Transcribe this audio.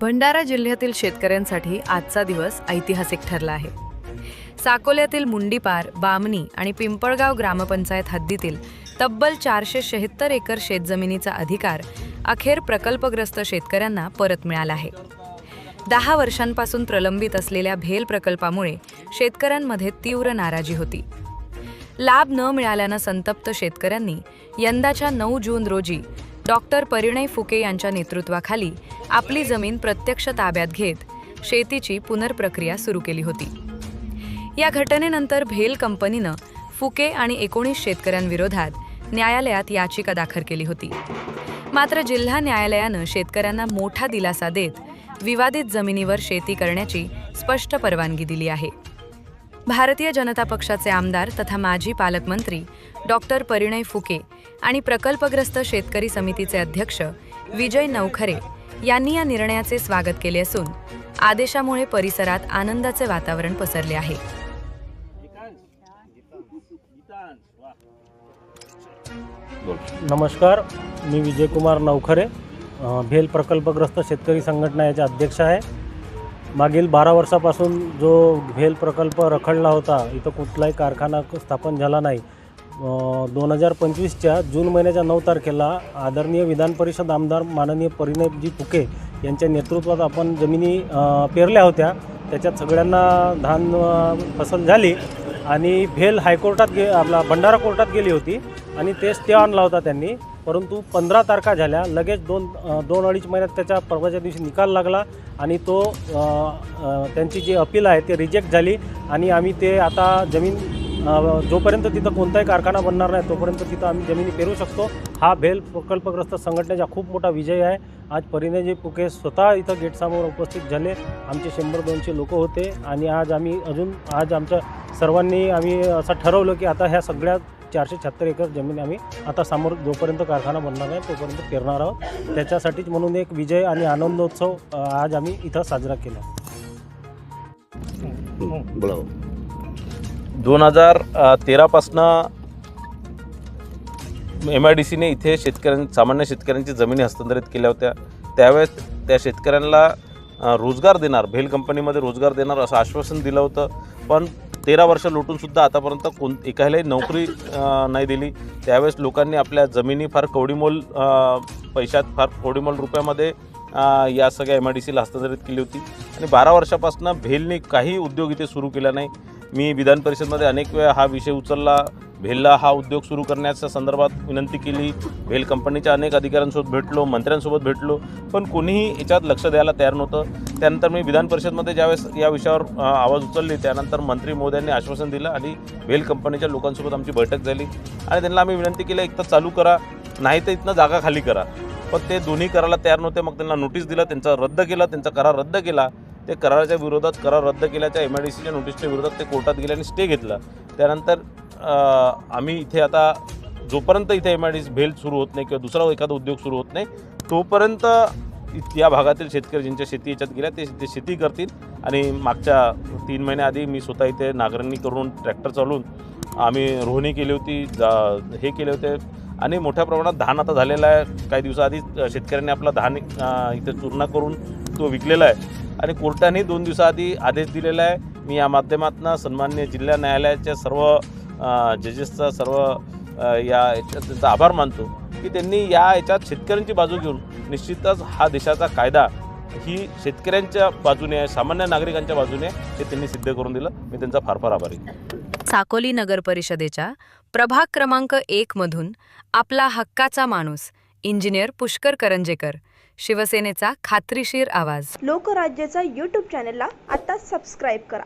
भंडारा जिल्ह्यातील शेतकऱ्यांसाठी आजचा दिवस ऐतिहासिक ठरला आहे. साकोल्यातील मुंडीपार बामणी आणि पिंपळगाव ग्रामपंचायत हद्दीतील तब्बल चारशे शहात्तर एकर शेतजमिनीचा अधिकार अखेर प्रकल्पग्रस्त शेतकऱ्यांना परत मिळाला आहे. दहा वर्षांपासून प्रलंबित असलेल्या भेल प्रकल्पामुळे शेतकऱ्यांमध्ये तीव्र नाराजी होती. लाभ न मिळाल्यानं संतप्त शेतकऱ्यांनी यंदाच्या नऊ जून रोजी डॉक्टर परिणय फुके यांच्या नेतृत्वाखाली आपली जमीन प्रत्यक्ष ताब्यात घेत शेतीची पुनर्प्रक्रिया सुरू केली होती. या घटनेनंतर भेल कंपनीनं फुके आणि एकोणीस शेतकऱ्यांविरोधात न्यायालयात याचिका दाखल केली होती. मात्र जिल्हा न्यायालयानं शेतकऱ्यांना मोठा दिलासा देत विवादित जमिनीवर शेती करण्याची स्पष्ट परवानगी दिली आहे. भारतीय जनता पक्षाचे आमदार तथा माजी पालकमंत्री डॉक्टर परिणय फुके आणि प्रकल्पग्रस्त शेतकरी समितीचे अध्यक्ष विजय नवखरे यांनी या निर्णयाचे स्वागत केले असून आदेशामुळे परिसरात आनंदाचे वातावरण पसरले आहे. नमस्कार मी विजयकुमार नवखरे भेल प्रकल्पग्रस्त शेतकरी संघटना याचे अध्यक्ष आहे. मागील बारा वर्षापासून जो भेल प्रकल्प रखडला होता इथं कुठलाही कारखाना स्थापन झाला नाही. दोन हजार पंचवीसच्या जून महिन्याच्या नऊ तारखेला आदरणीय विधान परिषद आमदार माननीय परिणयजी फुके यांच्या नेतृत्वात आपण जमिनी पेरल्या होत्या. त्याच्यात सगळ्यांना धान फसल झाली आणि भेल हायकोर्टात गे आपला भंडारा कोर्टात गेली होती आणि ते स्टे आणला होता त्यांनी. परंतु पंधरा तारखा झाल्या लगेच दोन दोन अडीच महिन्यात त्याच्या परवाच्या दिवशी निकाल लागला आणि तो त्यांची जी अपील आहे ते रिजेक्ट झाली आणि आम्ही ते आता जमीन जोपर्यंत तिथं कोणताही कारखाना बनणार नाही तोपर्यंत तिथं आम्ही जमिनी पेरू शकतो. हा भेल प्रकल्पग्रस्त संघटनेचा खूप मोठा विजय आहे. आज परिणयजी पुके स्वतः इथं गेटसमोर उपस्थित झाले. आमचे शंभर दोनशे लोक होते आणि आज आम्ही अजून आज आमच्या सर्वांनी आम्ही असं ठरवलं की आता ह्या सगळ्या चारशे छत्तर एकर जमीन आम्ही आता समोर जोपर्यंत कारखाना बनणार आहे तोपर्यंत पेरणार आहोत. त्याच्यासाठीच म्हणून एक विजय आणि आनंदोत्सव आज आम्ही इथं साजरा केला. दोन हजार तेरापासनं एम आय डी सीने इथे शेतकऱ्यां सामान्य शेतकऱ्यांची जमिनी हस्तांतरित केल्या होत्या. त्यावेळेस त्या शेतकऱ्यांना रोजगार देणार भेल कंपनीमध्ये रोजगार देणार असं आश्वासन दिलं होतं. पण तेरा वर्ष लुटूनसुद्धा आतापर्यंत कोण एकालाही नोकरी नाही दिली. त्यावेळेस लोकांनी आपल्या जमिनी फार कवडीमोल पैशात फार कवडीमोल रुपयामध्ये या सगळ्या एम आय डी सीला हस्तांतरित केली होती. आणि बारा वर्षापासून भेलने काही उद्योग इथे सुरू केला नाही. मी विधान परिषदमध्ये अनेक वेळा हा विषय उचलला. भेलला हा उद्योग सुरू करण्याच्या संदर्भात विनंती केली. भेल कंपनीच्या अनेक अधिकाऱ्यांसोबत भेटलो मंत्र्यांसोबत भेटलो पण कोणीही याच्यात लक्ष द्यायला तयार नव्हतं. त्यानंतर मी विधान परिषदमध्ये ज्यावेळेस या विषयावर आवाज उचलली त्यानंतर मंत्री महोदयांनी आश्वासन दिलं आणि भेल कंपनीच्या लोकांसोबत आमची बैठक झाली. आणि त्यांना आम्ही विनंती केली एक तर चालू करा नाही तर इथनं जागा खाली करा. पण ते दोन्ही करायला तयार नव्हते मग त्यांना नोटीस दिलं त्यांचा रद्द केला त्यांचा करार रद्द केला. ते कराराच्या विरोधात करार रद्द केल्याच्या एम आय डी सीच्या नोटीसच्या विरोधात ते कोर्टात गेले आणि स्टे घेतला. त्यानंतर आम्ही इथे आता जोपर्यंत इथे एम आय डी भेल सुरू होत नाही किंवा दुसरा एखादा उद्योग सुरू होत नाही तोपर्यंत या भागातील शेतकरी ज्यांच्या शेती याच्यात गेल्या ते ते शेती करतील. आणि मागच्या तीन महिन्याआधी मी स्वतः इथे नागरणी करून ट्रॅक्टर चालवून आम्ही रोहणी केली होती जा हे केले होते. आणि मोठ्या प्रमाणात धान आता झालेला आहे. काही दिवसाआधी शेतकऱ्यांनी आपला धान इथे चूर्ण करून तो विकलेला आहे. आणि कोर्टाने दोन दिवसाआधी आदेश दिलेला आहे. मी या माध्यमातून सन्मान्य जिल्हा न्यायालयाच्या सर्व जजेसचा सर्व या याच्यात त्यांचा आभार मानतो की त्यांनी या याच्यात शेतकऱ्यांची बाजू घेऊन निश्चितच हा देशाचा कायदा ही शेतकऱ्यांच्या बाजूने आहे सामान्य नागरिकांच्या बाजूने हे त्यांनी सिद्ध करून दिलं. मी त्यांचा फार फार आभारी आहे. साकोली नगर परिषदेच्या प्रभाग क्रमांक एक मधून आपला हक्काचा माणूस इंजिनियर पुष्कर करंजेकर शिवसेनेचा खात्रीशीर आवाज. लोकराज्याचा यूट्यूब चॅनलला आता सबस्क्राईब करा.